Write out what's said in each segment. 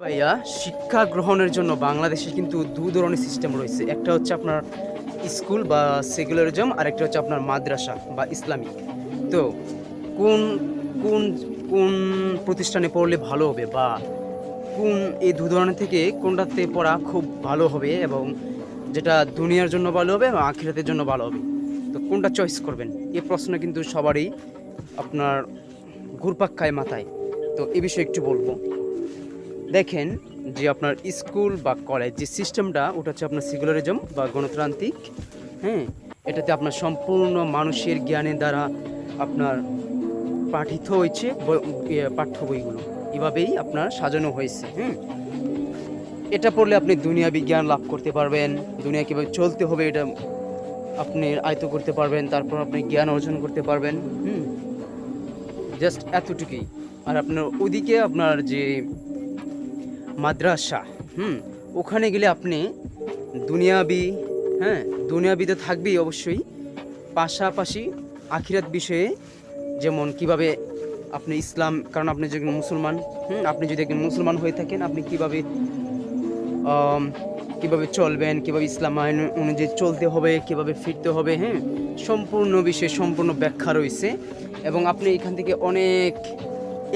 ভাইয়া, শিক্ষা গ্রহণের জন্য বাংলাদেশে কিন্তু দু ধরনের সিস্টেম রয়েছে। একটা হচ্ছে আপনার স্কুল বা সেকুলারিজম আর একটা হচ্ছে আপনার মাদ্রাসা বা ইসলামিক। তো কোন কোন কোন প্রতিষ্ঠানে পড়লে ভালো হবে বা কোন এই দু ধরনের থেকে কোনটাতে পড়া খুব ভালো হবে এবং যেটা দুনিয়ার জন্য ভালো হবে এবং আখিরাতের জন্য ভালো হবে? তো কোনটা চয়েস করবেন? এই প্রশ্ন কিন্তু সবারই আপনার ঘুরপাক খায় মাথায়। তো এ বিষয়ে একটু বলব। দেখেন যে আপনার স্কুল বা কলেজ যে সিস্টেমটা, ওটা হচ্ছে আপনার সেকুলারিজম বা গণতান্ত্রিক হ্যাঁ? এটাতে আপনার সম্পূর্ণ মানুষের জ্ঞানের দ্বারা আপনার পাঠিত হয়েছে পাঠ্য বইগুলো। এভাবেই আপনার সাজানো হয়েছে হুম এটা পড়লে আপনি দুনিয়া বিজ্ঞান লাভ করতে পারবেন দুনিয়া কীভাবে চলতে হবে, এটা আপনি আয়ত্ত করতে পারবেন, তারপর আপনি জ্ঞান অর্জন করতে পারবেন, হুম? জাস্ট এতটুকুই। আর আপনার ওদিকে আপনার যে মাদ্রাসা, হুম, ওখানে গেলে আপনি দুনিয়াবি হ্যাঁ দুনিয়াবি তো থাকবেই অবশ্যই, পাশাপাশি আখিরাত বিষয়ে যেমন কীভাবে আপনি ইসলাম, কারণ আপনি যদি মুসলমান, হুম, আপনি যদি একজন মুসলমান হয়ে থাকেন, আপনি কীভাবে কীভাবে চলবেন, কীভাবে ইসলাম আইন অনুযায়ী চলতে হবে, কীভাবে ফিরতে হবে হ্যাঁ সম্পূর্ণ বিষয়ে সম্পূর্ণ ব্যাখ্যা রয়েছে এবং আপনি এখান থেকে অনেক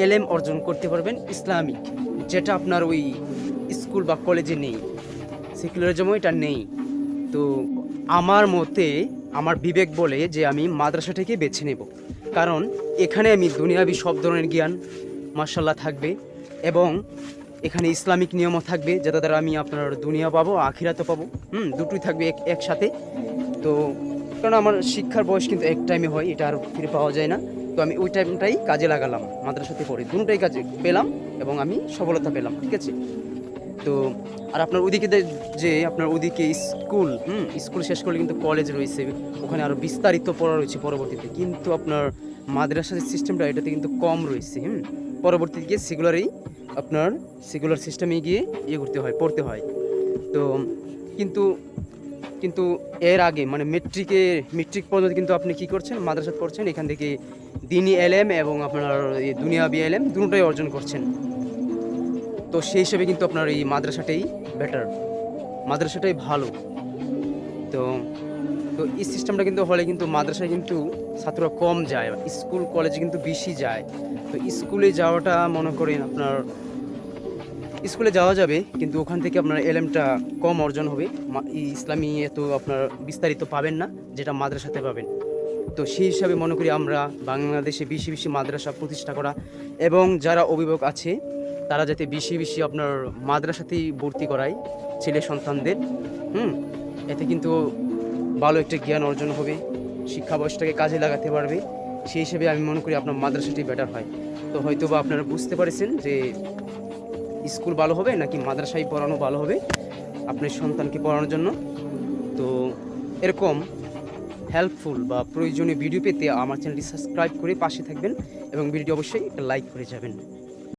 এলেম অর্জন করতে পারবেন ইসলামিক। যেটা আপনার ওই স্কুল বা কলেজে নেই। সেকুলারিজমও এটা নেই। তো আমার মতে, আমার বিবেক বলে যে আমি মাদ্রাসাটাকে বেছে নেব। কারণ এখানে আমি দুনিয়াবি সব ধরনের জ্ঞান মার্শাল্লাহ থাকবে এবং এখানে ইসলামিক নিয়মও থাকবে যেটা দ্বারা আমি আপনার দুনিয়া পাবো, আখিরাতও পাবো। হুম, দুটোই থাকবে এক, একসাথে। তো কারণ আমার শিক্ষার বয়স কিন্তু এক টাইমে হয়, এটা আর ফিরে পাওয়া যায় না। তো আমি ওই টাইমটাই কাজে লাগালাম, মাদ্রাসাতে পড়ে। দুটোই কাজে পেলাম এবং আমি সফলতা পেলাম, ঠিক আছে? তো, আর আপনার ওদিকে যে আপনার ওদিকে স্কুল, হুম, স্কুল শেষ করলে কিন্তু কলেজ রয়েছে, ওখানে আরও বিস্তারিত পড়া রয়েছে পরবর্তীতে। কিন্তু আপনার মাদ্রাসার সিস্টেমটা এটাতে কিন্তু কম রয়েছে, হুম? পরবর্তীতে গিয়ে সেগুলারই আপনার সেগুলার সিস্টেমে গিয়ে ইয়ে করতে হয়, পড়তে হয়। তো, কিন্তু কিন্তু এর আগে মানে মেট্রিকে মেট্রিক পর্যন্ত কিন্তু আপনি কি করছেন? মাদ্রাসা পড়ছেন, এখান থেকে দিনী এলএম এবং আপনার দুনিয়াবি এলএম দুটোই অর্জন করছেন। তো সেই হিসেবে কিন্তু আপনার এই মাদ্রাসাটাই বেটার মাদ্রাসাটাই ভালো। তো তো এই সিস্টেমটা কিন্তু হলে কিন্তু মাদ্রাসায় কিন্তু ছাত্ররা কম যায়, স্কুল কলেজে কিন্তু বেশি যায়। তো স্কুলে যাওয়াটা মনে করেন আপনার, স্কুলে যাওয়া যাবে, কিন্তু ওখান থেকে আপনার এলএমটা কম অর্জন হবে। ইসলামী এত আপনার বিস্তারিত পাবেন না, যেটা মাদ্রাসাতে পাবেন। তো সেই হিসাবে মনে করি আমরা বাংলাদেশে বেশি বেশি মাদ্রাসা প্রতিষ্ঠা করা এবং যারা অভিভাবক আছে, তারা যাতে বেশি বেশি আপনার মাদ্রাসাতেই ভর্তি করায় ছেলে সন্তানদের, হুম? এতে কিন্তু ভালো একটা জ্ঞান অর্জন হবে, শিক্ষা বয়সটাকে কাজে লাগাতে পারবে, সেই হিসেবে আমি মনে করি আপনার মাদ্রাসাটি বেটার হয়। তো হয়তো বা আপনারা বুঝতে পারেছেন যে স্কুল ভালো হবে নাকি মাদ্রাসায় পড়ানো ভালো হবে আপনার সন্তানকে পড়ানোর জন্য? তো এরকম হেল্পফুল বা প্রয়োজনীয় ভিডিও পেতে আমার চ্যানেলটি সাবস্ক্রাইব করে পাশে থাকবেন এবং ভিডিওটি অবশ্যই লাইক করে যাবেন।